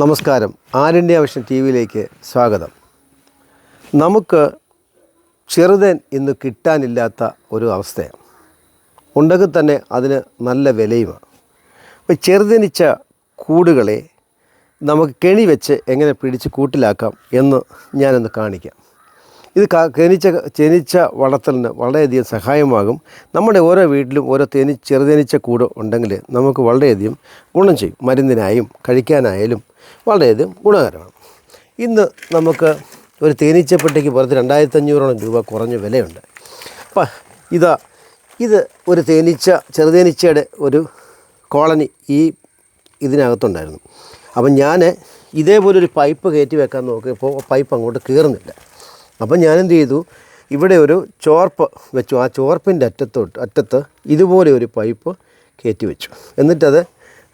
നമസ്കാരം. ആരണ്യ vision T വിയിലേക്ക് സ്വാഗതം. നമുക്ക് ചെറുതൻ ഇന്ന് കിട്ടാനില്ലാത്ത ഒരു അവസ്ഥയാണ്. ഉണ്ടെങ്കിൽ തന്നെ അതിന് നല്ല വിലയുമാണ്. അപ്പോൾ ചെറുതനിച്ച കൂടുകളെ നമുക്ക് കെണി വെച്ച് എങ്ങനെ പിടിച്ച് കൂട്ടിലാക്കാം എന്ന് ഞാനൊന്ന് കാണിക്കാം. ഇത് കെനിച്ച ചെനിച്ച വളർത്തലിന് വളരെയധികം സഹായമാകും. നമ്മുടെ ഓരോ വീട്ടിലും ഓരോ തേനി ചെറുതേനീച്ച കൂട് ഉണ്ടെങ്കിൽ നമുക്ക് വളരെയധികം ഗുണം ചെയ്യും. മരുന്നിനായും കഴിക്കാനായാലും വളരെയധികം ഗുണകരമാണ്. ഇന്ന് നമുക്ക് ഒരു തേനീച്ചപ്പെട്ടിക്ക് പുറത്ത് രണ്ടായിരത്തി അഞ്ഞൂറോളം രൂപ കുറഞ്ഞ വിലയുണ്ട്. അപ്പം ഇതാ ഇത് ഒരു തേനീച്ച ചെറുതേനീച്ചയുടെ ഒരു കോളനി ഈ ഇതിനകത്തുണ്ടായിരുന്നു. അപ്പം ഞാൻ ഇതേപോലെ ഒരു പൈപ്പ് കയറ്റി വെക്കാൻ നോക്കിയപ്പോൾ പൈപ്പ് അങ്ങോട്ട് കയറുന്നില്ല അപ്പം ഞാനെന്ത് ചെയ്തു ഇവിടെ ഒരു ചോർപ്പ് വെച്ചു. ആ ചോർപ്പിന്റെ അറ്റത്തോട്ട് അറ്റത്ത് ഇതുപോലെ ഒരു പൈപ്പ് കയറ്റി വെച്ചു. എന്നിട്ടത്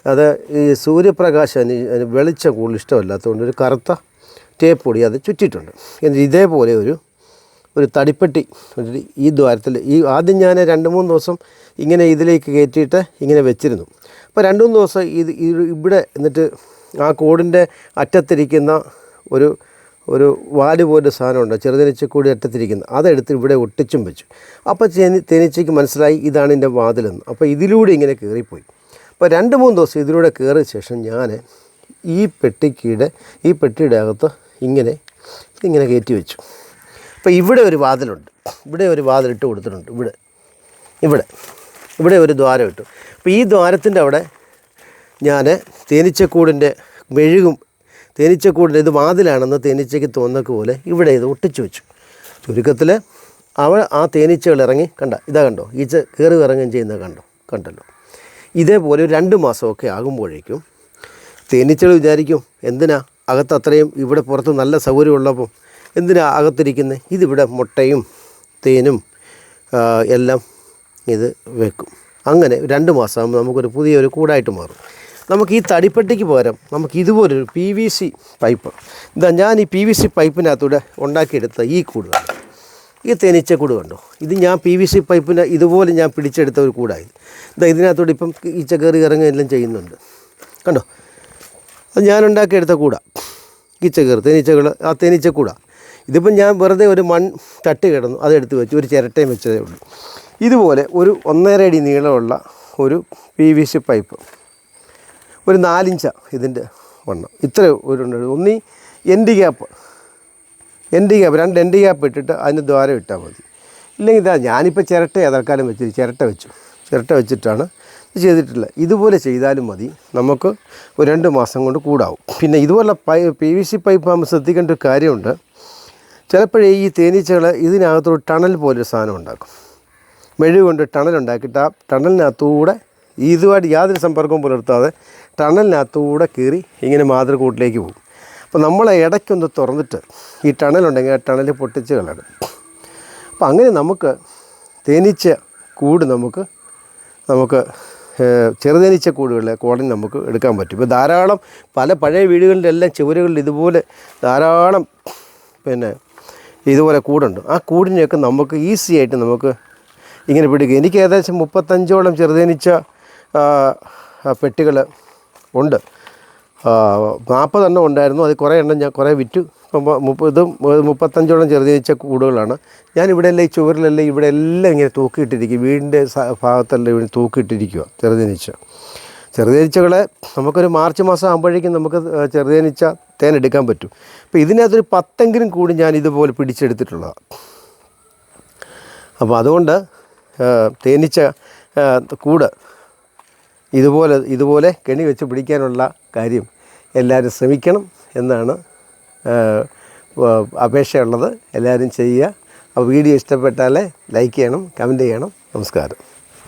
അത് ഈ സൂര്യപ്രകാശം അതിന് വെളിച്ചം കൂടുതൽ ഇഷ്ടമല്ലാത്തതുകൊണ്ട് ഒരു കറുത്ത ടേപ്പ് പൊടി അത് ചുറ്റിയിട്ടുണ്ട്. എന്നിട്ട് ഇതേപോലെ ഒരു ഒരു തടിപ്പെട്ടി ഈ ദ്വാരത്തിൽ ഈ ആദ്യം ഞാൻ രണ്ട് മൂന്ന് ദിവസം ഇങ്ങനെ ഇതിലേക്ക് കയറ്റിയിട്ട് ഇങ്ങനെ വെച്ചിരുന്നു. അപ്പോൾ രണ്ട് മൂന്ന് ദിവസം ഇത് ഇവിടെ എന്നിട്ട് ആ കോടിന്റെ അറ്റത്തിരിക്കുന്ന ഒരു ഒരു വാൽ പോലെ സാധനമുണ്ട് ചെറുതേനീച്ചക്കൂടി അറ്റത്തിരിക്കുന്ന. അതെടുത്ത് ഇവിടെ ഒട്ടിച്ചും വെച്ചു. അപ്പോൾ തേനി തേനീച്ചയ്ക്ക് മനസ്സിലായി ഇതാണ് എന്റെ വാതിലെന്ന്. അപ്പോൾ ഇതിലൂടെ ഇങ്ങനെ കയറിപ്പോയി. അപ്പോൾ രണ്ട് മൂന്ന് ദിവസം ഇതിലൂടെ കയറിയ ശേഷം ഞാൻ ഈ പെട്ടിക്കീടെ ഈ പെട്ടിയുടെ അകത്ത് ഇങ്ങനെ ഇങ്ങനെ കയറ്റി വെച്ചു. അപ്പോൾ ഇവിടെ ഒരു വാതിലുണ്ട്. ഇവിടെ ഒരു വാതിലിട്ട് കൊടുത്തിട്ടുണ്ട്. ഇവിടെ. ഇവിടെ. ഇവിടെ ഒരു ദ്വാരം ഇട്ടു. അപ്പോൾ ഈ ദ്വാരത്തിന്റെ അവിടെ ഞാൻ തേനീച്ചക്കൂടിന്റെ മെഴുകും തേനീച്ചക്കൂടിന്റെ ഇത് വാതിലാണെന്ന് തേനീച്ചയ്ക്ക് തോന്നുന്നക്ക് പോലെ ഇവിടെ ഇത് ഒട്ടിച്ചു വെച്ചു. ചുരുക്കത്തിൽ അവൾ ആ തേനീച്ചകൾ ഇറങ്ങി കണ്ട ഇതാ കണ്ടോ? ഈച്ച കയറി ഇറങ്ങുകയും ചെയ്യുന്നത് കണ്ടോ? കണ്ടല്ലോ. ഇതേപോലെ രണ്ട് മാസമൊക്കെ ആകുമ്പോഴേക്കും തേനീച്ചകൾ വിചാരിക്കും എന്തിനാ? അകത്ത് അത്രയും ഇവിടെ പുറത്ത് നല്ല സൗകര്യമുള്ളപ്പോൾ എന്തിനാ അകത്തിരിക്കുന്നത് ഇതിവിടെ മുട്ടയും തേനും എല്ലാം ഇത് വെക്കും. അങ്ങനെ രണ്ട് മാസമാകുമ്പോൾ നമുക്കൊരു പുതിയൊരു കൂടായിട്ട് മാറും. നമുക്ക് ഈ തടിപ്പെട്ടിക്ക് പകരം നമുക്ക് ഇതുപോലൊരു പി വി സി പൈപ്പ് ഇതാ ഞാൻ ഈ പി വി സി പൈപ്പിനകത്തൂടെ ഉണ്ടാക്കിയെടുത്ത ഈ കൂട് കണ്ടോ ഈ തേനീച്ച കൂട് കണ്ടോ? ഇത് ഞാൻ പി വി സി പൈപ്പിന് ഇതുപോലെ ഞാൻ പിടിച്ചെടുത്ത ഒരു കൂടായത് ഇതാ ഇതിനകത്തോടെ ഇപ്പം ഈച്ച കയറി ഇറങ്ങുക എല്ലാം ചെയ്യുന്നുണ്ട്. കണ്ടോ? അത് ഞാൻ ഉണ്ടാക്കിയെടുത്ത ഈച്ച കയറി തേനീച്ചകൾ ആ കൂടാ. ഇതിപ്പം ഞാൻ വെറുതെ ഒരു മൺ തട്ട് കിടന്നു അതെടുത്ത് വെച്ചു ഒരു ചിരട്ടയും വെച്ചതേ ഉള്ളൂ. ഇതുപോലെ ഒരു ഒന്നര അടി നീളമുള്ള ഒരു പി വി സി പൈപ്പ് ഒരു നാലിഞ്ച ഇതിന്റെ വണ്ണം. ഇത്ര ഒരു ഒന്നീ എൻഡ് ഗ്യാപ്പ് എൻഡ് ഗ്യാപ്പ് രണ്ട് എൻഡ് ഗ്യാപ്പ് ഇട്ടിട്ട് അതിന് ദ്വാരം ഇട്ടാൽ മതി. ഇല്ലെങ്കിൽ ഇതാ ഞാനിപ്പോൾ ചിരട്ട തൽക്കാലം വെച്ചു ചിരട്ട വെച്ചു. ചിരട്ട വെച്ചിട്ടാണ് ഇത് ചെയ്തിട്ടില്ല ഇതുപോലെ ചെയ്താലും മതി. നമുക്ക് ഒരു രണ്ട് മാസം കൊണ്ട് കൂടാവും. പിന്നെ ഇതുപോലെ പൈ പി വി സി പൈപ്പ് ആകുമ്പോൾ ശ്രദ്ധിക്കേണ്ട ഒരു കാര്യമുണ്ട്. ചിലപ്പോഴേ ഈ തേനീച്ചകൾ ഇതിനകത്തൊരു ടണൽ പോലൊരു സാധനം ഉണ്ടാക്കും. മെഴുക് കൊണ്ട് ടണൽ ഉണ്ടാക്കിയിട്ട് ആ ടണലിനകത്തൂടെ ഇതുമായിട്ട് യാതൊരു സമ്പർക്കവും പുലർത്താതെ ടണലിനകത്തൂടെ കയറി ഇങ്ങനെ മാതൃകൂട്ടിലേക്ക് പോകും. അപ്പോൾ നമ്മൾ ഇടയ്ക്കൊന്ന് തുറന്നിട്ട് ഈ ടണലുണ്ടെങ്കിൽ ആ ടണൽ പൊട്ടിച്ച് കളയണം. അപ്പോൾ അങ്ങനെ നമുക്ക് തേനീച്ച കൂട് നമുക്ക് നമുക്ക് ചെറുതേനീച്ച കൂടുകളിലെ കോടതി നമുക്ക് എടുക്കാൻ പറ്റും. ഇപ്പോൾ ധാരാളം പല പഴയ വീടുകളിലെല്ലാം ചുവരുകളിൽ ഇതുപോലെ ധാരാളം പിന്നെ ഇതുപോലെ കൂടുണ്ട്. ആ കൂടിനെയൊക്കെ നമുക്ക് ഈസി ആയിട്ട് നമുക്ക് ഇങ്ങനെ പിടിക്കുക എനിക്ക് ഏകദേശം മുപ്പത്തഞ്ചോളം ചെറുതേനീച്ച പെട്ടികൾ ഉണ്ട്. നാൽപ്പതെണ്ണം ഉണ്ടായിരുന്നു. അത് കുറേ എണ്ണം ഞാൻ കുറേ വിറ്റു. ഇപ്പം മുപ്പതും മുപ്പത്തഞ്ചോളം വെച്ച കൂടുകളാണ്. ഞാൻ ഇവിടെ ഈ ചുവരിലെല്ലാം ഇവിടെ എല്ലാം ഇങ്ങനെ തൂക്കിയിട്ടിരിക്കും. വീടിന്റെ ഭാഗത്തെല്ലാം ഇവിടെ തൂക്കിയിട്ടിരിക്കുക ചെറുതേനീച്ച ചെറുതേനീച്ചകളെ നമുക്കൊരു മാർച്ച് മാസം ആകുമ്പോഴേക്കും നമുക്ക് ചെറുതേനീച്ച തേനെടുക്കാൻ പറ്റും. അപ്പോൾ ഇതിനകത്തൊരു പത്തെങ്കിലും കൂടി ഞാൻ ഇതുപോലെ പിടിച്ചെടുത്തിട്ടുള്ളതാണ് അപ്പോൾ അതുകൊണ്ട് തേനീച്ച കൂട് ഇതുപോലെ ഇതുപോലെ കെണി വെച്ച് പിടിക്കാനുള്ള കാര്യം എല്ലാവരും ശ്രമിക്കണം എന്നാണ് അപേക്ഷയുള്ളത്. എല്ലാവരും ചെയ്യുക. അപ്പോൾ വീഡിയോ ഇഷ്ടപ്പെട്ടാൽ ലൈക്ക് ചെയ്യണം കമന്റ് ചെയ്യണം. നമസ്കാരം.